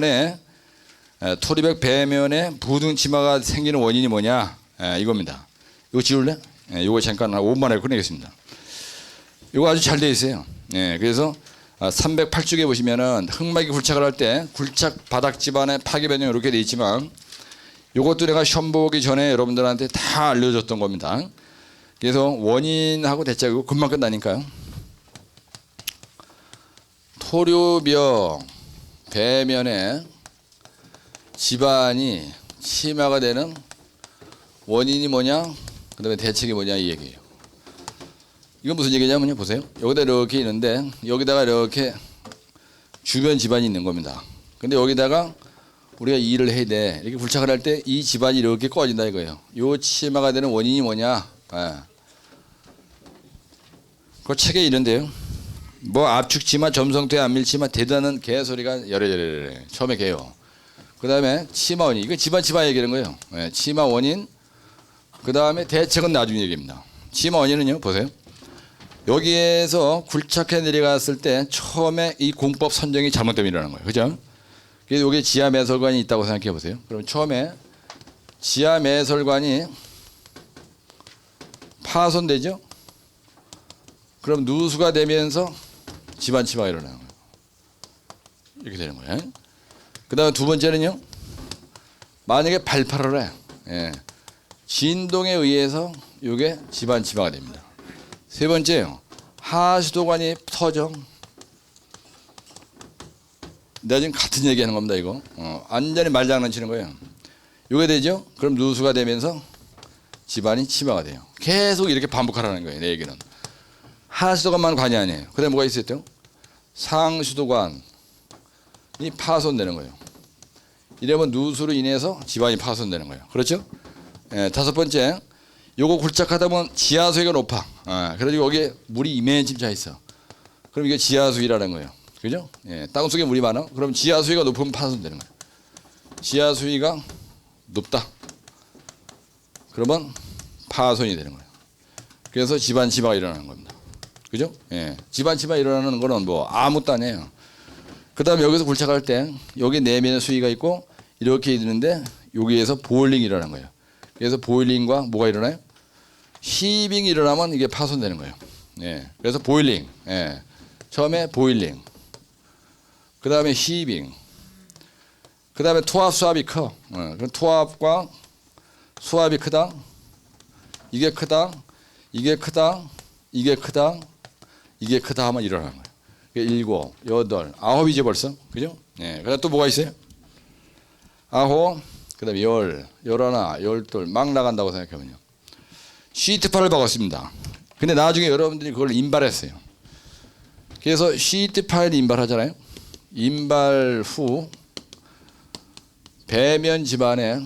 배면에 에, 토리백 배면에 부등 치마가 생기는 원인이 뭐냐 에, 이겁니다. 이거 지울래? 예, 이거 잠깐 한 5분 만 에 끝내겠습니다. 이거 아주 잘 돼 있어요. 예, 그래서 308쪽에 보시면은 흙막이 굴착을 할 때 굴착 바닥 집안에 파괴 변형 이렇게 돼 있지만 이것도 내가 시험 보기 전에 여러분들한테 다 알려줬던 겁니다. 그래서 원인하고 대책이고 금방 끝나니까요. 토류벽 배면에 집안이 치마가 되는 원인이 뭐냐? 그 다음에 대책이 뭐냐 이 얘기예요. 이건 무슨 얘기냐면요. 보세요. 여기다 이렇게 있는데 여기다가 이렇게 주변 집안이 있는 겁니다. 근데 여기다가 우리가 일을 해야 돼. 이렇게 굴착을 할 때 이 집안이 이렇게 꺼진다 이거예요. 요 치마가 되는 원인이 뭐냐? 예. 그 책에 있는데요. 뭐 압축 치마, 점성퇴 안밀 치마 대단한 개소리가 여러여러 처음에 개요. 그 다음에 치마 원인 이거 집안 치마 얘기하는 거예요. 예, 치마 원인. 그 다음에 대책은 나중에 얘기입니다. 치마 원인은요. 보세요. 여기에서 굴착해 내려갔을 때 처음에 이 공법 선정이 잘못되면 일어나는 거예요. 그죠? 그래서 여기 지하 매설관이 있다고 생각해 보세요. 그럼 처음에 지하 매설관이 파손되죠? 그럼 누수가 되면서 집안 치마가 일어나는 거예요. 이렇게 되는 거예요. 그 다음에 두 번째는요. 만약에 발파를 해. 예. 진동에 의해서 이게 집안 치마가 됩니다. 세 번째요. 하수도관이 터져. 내가 지금 같은 얘기하는 겁니다. 이거 어, 완전히 말장난치는 거예요. 이게 되죠? 그럼 누수가 되면서 집안이 치마가 돼요. 계속 이렇게 반복하라는 거예요. 내 얘기는 하수도관만 관이 아니에요. 그다음 뭐가 있었죠? 상수도관이 파손되는 거예요. 이러면 누수로 인해서 집안이 파손되는 거예요. 그렇죠? 예, 다섯 번째, 요거 굴착하다 보면 지하수위가 높아. 아, 그래서 여기에 물이 이만큼 차 있어. 그럼 이게 지하수위라는 거예요. 그죠? 예, 땅 속에 물이 많아. 그럼 지하수위가 높으면 파손되는 거예요. 지하수위가 높다. 그러면 파손이 되는 거예요. 그래서 집안 치마가 일어나는 겁니다. 그죠? 예. 집안 치마 일어나는 거는 뭐 아무것도 아니에요. 그 다음에 여기서 굴착할 때 여기 내면에 수위가 있고 이렇게 있는데 여기에서 보일링이 일어나는 거예요. 그래서 보일링과 뭐가 일어나요? 히빙이 일어나면 이게 파손되는 거예요. 예. 그래서 보일링. 예. 처음에 보일링. 그 다음에 히빙. 그 다음에 투합 수압이 커. 어, 투합과 수압이 크다. 이게 크다. 이게 크다. 이게 크다. 이게 크다 하면 일어나는 거예요. 그게 일곱, 여덟, 아홉이지 벌써. 그죠? 예. 그 다음 또 뭐가 있어요? 아홉, 그 다음에 열, 열하나, 열둘 막 나간다고 생각하면요. 시트파를 박았습니다. 근데 나중에 여러분들이 그걸 인발했어요. 그래서 시트파를 인발하잖아요. 인발 후 배면 집안에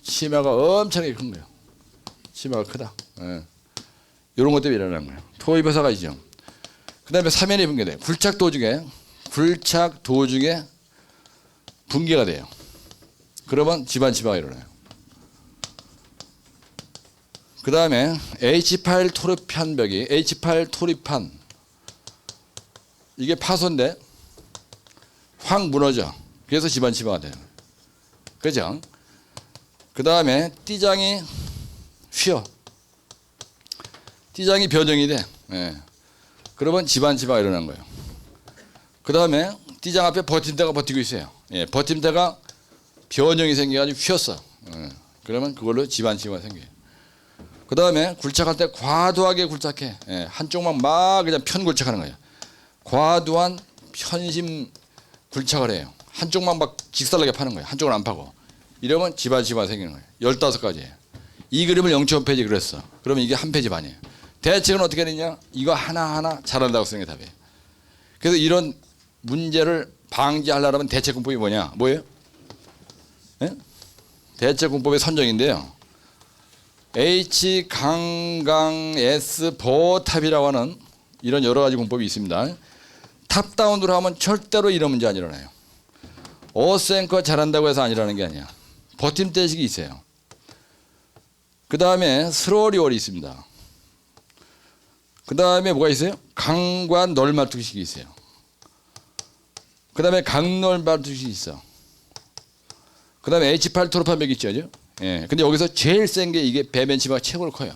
치마가 엄청나게 큰 거예요. 치마가 크다. 예. 이런 것 때문에 일어나는 거예요. 토의버사가 있죠. 그 다음에 사면이 붕괴돼. 굴착 도중에, 굴착 도중에 붕괴가 돼요. 그러면 집안 치마가 일어나요. 그 다음에 H8 토르판 벽이 H8 토리판 이게 파손돼 확 무너져. 그래서 집안 치마가 돼요. 그죠? 그 다음에 띠장이 휘어. 띠장이 변형이 돼. 예. 그러면 집안 치마가 일어난 거예요. 그 다음에 띠장 앞에 버팀대가 버티고 있어요. 예. 버팀대가 변형이 생겨가지고 휘었어. 예. 그러면 그걸로 집안 치마가 생겨요. 그 다음에 굴착할 때 과도하게 굴착해. 예. 한쪽만 막 그냥 편 굴착하는 거예요. 과도한 편심 굴착을 해요. 한쪽만 막 직살나게 파는 거예요. 한쪽을 안 파고. 이러면 집안 치마가 생기는 거예요. 15가지예요. 이 그림을 0.5페이지 그렸어. 그러면 이게 한 페이지 반이에요. 대책은 어떻게 되냐? 이거 하나하나 잘한다고 쓰는 게 답이에요. 그래서 이런 문제를 방지하려면 대책공법이 뭐냐? 뭐예요? 예? 대책공법의 선정인데요. H 강강 S 보탑이라고 하는 이런 여러 가지 공법이 있습니다. 탑다운으로 하면 절대로 이런 문제 안 일어나요. 어센커 잘한다고 해서 안 일어나는 게 아니야. 버팀대식이 있어요. 그 다음에 스로리월이 있습니다. 그 다음에 뭐가 있어요? 강관 널말투식이 있어요. 그 다음에 강널말투식이 있어. 그 다음에 H8 토르파맥 있죠? 예. 근데 여기서 제일 센 게 이게 배벤치마가 최고로 커요.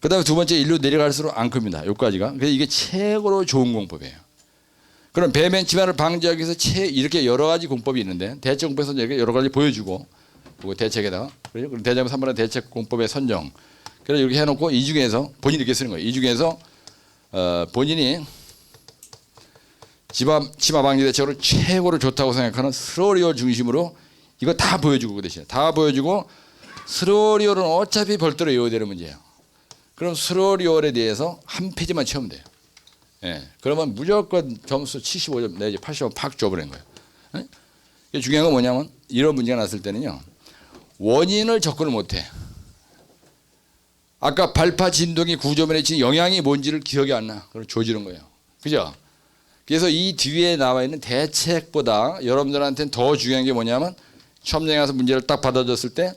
그 다음에 두 번째 일로 내려갈수록 안 큽니다. 여기까지가. 그래서 이게 최고로 좋은 공법이에요. 그럼 배벤치마를 방지하기 위해서 최 이렇게 여러 가지 공법이 있는데 대책 공법에서 여러 가지 보여주고 그리고 대책에다가 그리고 대자면 3번의 대책 공법의 선정. 그래서 이렇게 해놓고 이 중에서 본인이 이렇게 쓰는 거예요. 이 중에서 어, 본인이 치마, 치마 방지 대책으로 최고로 좋다고 생각하는 스로리오 중심으로 이거 다 보여주고 그 대신에 다 보여주고 스로리오는 어차피 별도로 외워야 되는 문제예요. 그럼 스로리오에 대해서 한 페이지만 채우면 돼요. 예. 그러면 무조건 점수 75점 내지 80점 팍 줘버리는 거예요. 예? 중요한 건 뭐냐면 이런 문제가 났을 때는요. 원인을 접근을 못해. 아까 발파 진동이 구조면에 미친 영향이 뭔지를 기억이 안 나. 그럼 조지는 거예요. 그죠? 그래서 이 뒤에 나와 있는 대책보다 여러분들한테는 더 중요한 게 뭐냐면 처음에 가서 문제를 딱 받아줬을 때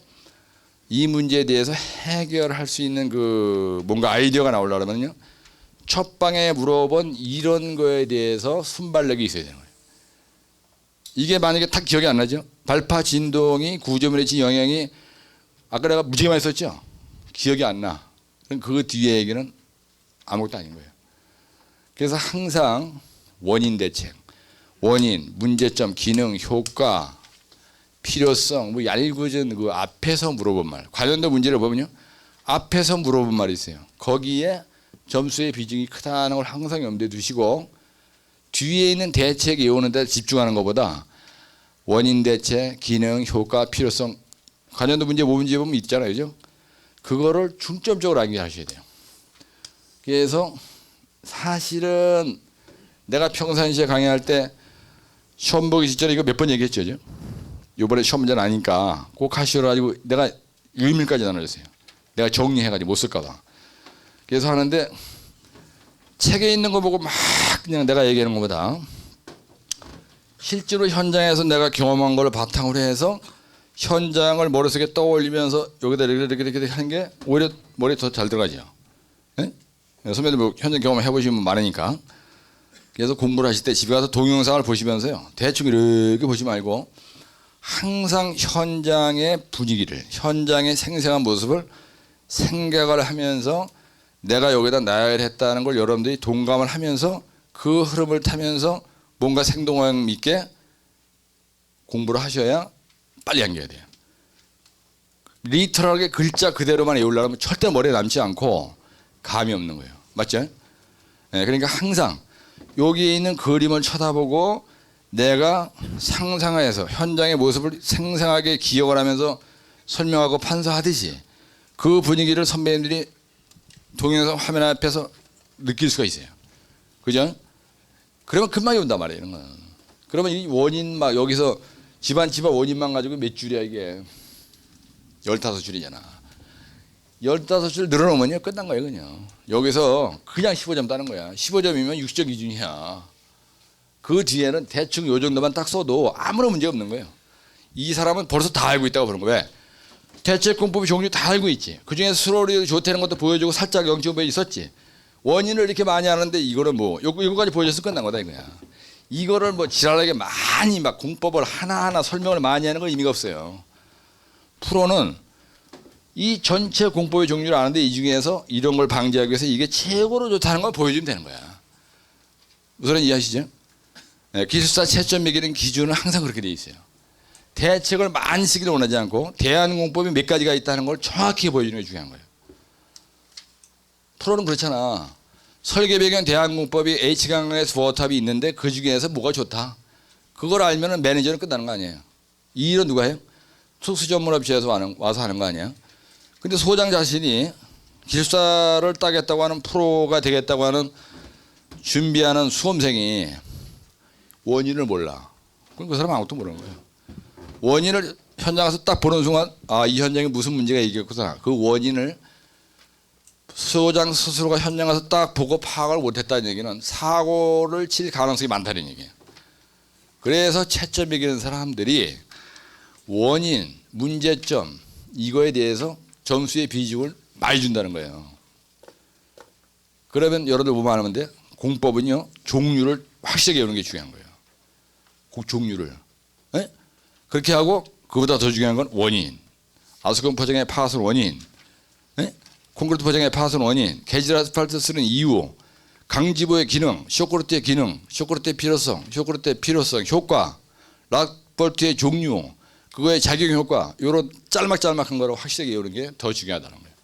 이 문제에 대해서 해결할 수 있는 그 뭔가 아이디어가 나오려면요. 첫 방에 물어본 이런 거에 대해서 순발력이 있어야 되는 거예요. 이게 만약에 딱 기억이 안 나죠? 발파 진동이 구조물에 진 영향이 아까 내가 무지개 많이 썼죠? 기억이 안 나. 그럼 그 뒤에 얘기는 아무것도 아닌 거예요. 그래서 항상 원인 대책, 원인, 문제점, 기능, 효과, 필요성, 뭐 얄궂은 그 앞에서 물어본 말. 관련된 문제를 보면요. 앞에서 물어본 말이 있어요. 거기에 점수의 비중이 크다는 걸 항상 염두에 두시고 뒤에 있는 대책 외우는 데 집중하는 것보다 원인 대책, 기능, 효과, 필요성 관련된 문제 뭐 문제 보면 있잖아요. 그죠? 그거를 중점적으로 암기하셔야 돼요. 그래서 사실은 내가 평상시에 강의할 때 시험 보기 직전에 이거 몇 번 얘기했죠. 그죠? 이번에 시험 문제는 아니까 꼭 하시오라 가지고 내가 일밀까지 나눠줬어요. 내가 정리해가지고 못 쓸까봐. 그래서 하는데 책에 있는 거 보고 막 그냥 내가 얘기하는 것보다 실제로 현장에서 내가 경험한 걸 바탕으로 해서 현장을 머릿속에 떠올리면서 여기다 이렇게 이렇게 이렇게 하는 게 오히려 머리에 더 잘 들어가죠. 예? 선배들 뭐 현장 경험 해보시면 많으니까. 그래서 공부를 하실 때 집에 가서 동영상을 보시면서요. 대충 이렇게 보지 말고 항상 현장의 분위기를, 현장의 생생한 모습을 생각을 하면서 내가 여기다 나열했다는 걸 여러분들이 동감을 하면서 그 흐름을 타면서 뭔가 생동감 있게 공부를 하셔야 빨리 암기해야 돼요. 리터럴하게 글자 그대로만 외우려면 절대 머리에 남지 않고 감이 없는 거예요. 맞죠? 네, 그러니까 항상 여기 있는 그림을 쳐다보고 내가 상상해서 현장의 모습을 생생하게 기억을 하면서 설명하고 판사하듯이 그 분위기를 선배님들이 동영상 화면 앞에서 느낄 수가 있어요. 그죠? 그러면 금방 온단 말이에요, 이런 거는. 그러면 이 원인 막 여기서 집안 집안 원인만 가지고 몇 줄이야 이게. 열다섯 줄이잖아. 열다섯 줄 늘어놓으면요 끝난 거예요 그냥. 여기서 그냥 15점 따는 거야. 15점이면 60점 기준이야. 그 뒤에는 대충 요 정도만 딱 써도 아무런 문제 없는 거예요. 이 사람은 벌써 다 알고 있다고 그런 거야. 왜? 대책 공법의 종류 다 알고 있지. 그 중에 스로리 좋다는 것도 보여주고 살짝 영점에 있었지. 원인을 이렇게 많이 하는데 이거는 뭐 요거 이거까지 보여줘서 끝난 거다 이거야. 이거를 뭐 지랄하게 많이 막 공법을 하나하나 설명을 많이 하는 건 의미가 없어요. 프로는 이 전체 공법의 종류를 아는데 이 중에서 이런 걸 방지하기 위해서 이게 최고로 좋다는 걸 보여주면 되는 거야. 무슨 이해하시죠? 네, 기술사 채점 매기는 기준은 항상 그렇게 돼 있어요. 대책을 많이 쓰기를 원하지 않고 대안 공법이 몇 가지가 있다는 걸 정확히 보여주는 게 중요한 거예요. 프로는 그렇잖아. 설계 배경 대안공법이 H강에서 워탑이 있는데 그 중에서 뭐가 좋다. 그걸 알면 매니저는 끝나는 거 아니에요. 이 일은 누가 해요? 특수 전문업체에서 하는, 와서 하는 거 아니야. 근데 소장 자신이 기술사를 따겠다고 하는 프로가 되겠다고 하는 준비하는 수험생이 원인을 몰라. 그럼 그 사람 아무것도 모르는 거예요. 원인을 현장 가서 딱 보는 순간 아 이 현장에 무슨 문제가 있겠구나. 그 원인을 소장 스스로가 현장 가서 딱 보고 파악을 못했다는 얘기는 사고를 칠 가능성이 많다는 얘기예요. 그래서 채점 매기는 사람들이 원인, 문제점 이거에 대해서 점수의 비중을 많이 준다는 거예요. 그러면 여러분들 하면 돼? 공법은요 종류를 확실하게 외우는 게 중요한 거예요. 그 종류를 예? 그렇게 하고 그보다 더 중요한 건 원인. 아스콘 포장의 파손 원인. 네? 콘크리트 포장의 파손 원인. 개질 아스팔트 쓰는 이유. 강지보의 기능, 쇼크루트의 기능, 쇼크루트의 필요성, 쇼크루트의 필요성, 효과, 락볼트의 종류, 그거의 작용 효과, 이런 짤막짤막한 거를 확실하게 이런 게더 중요하다는 거예요.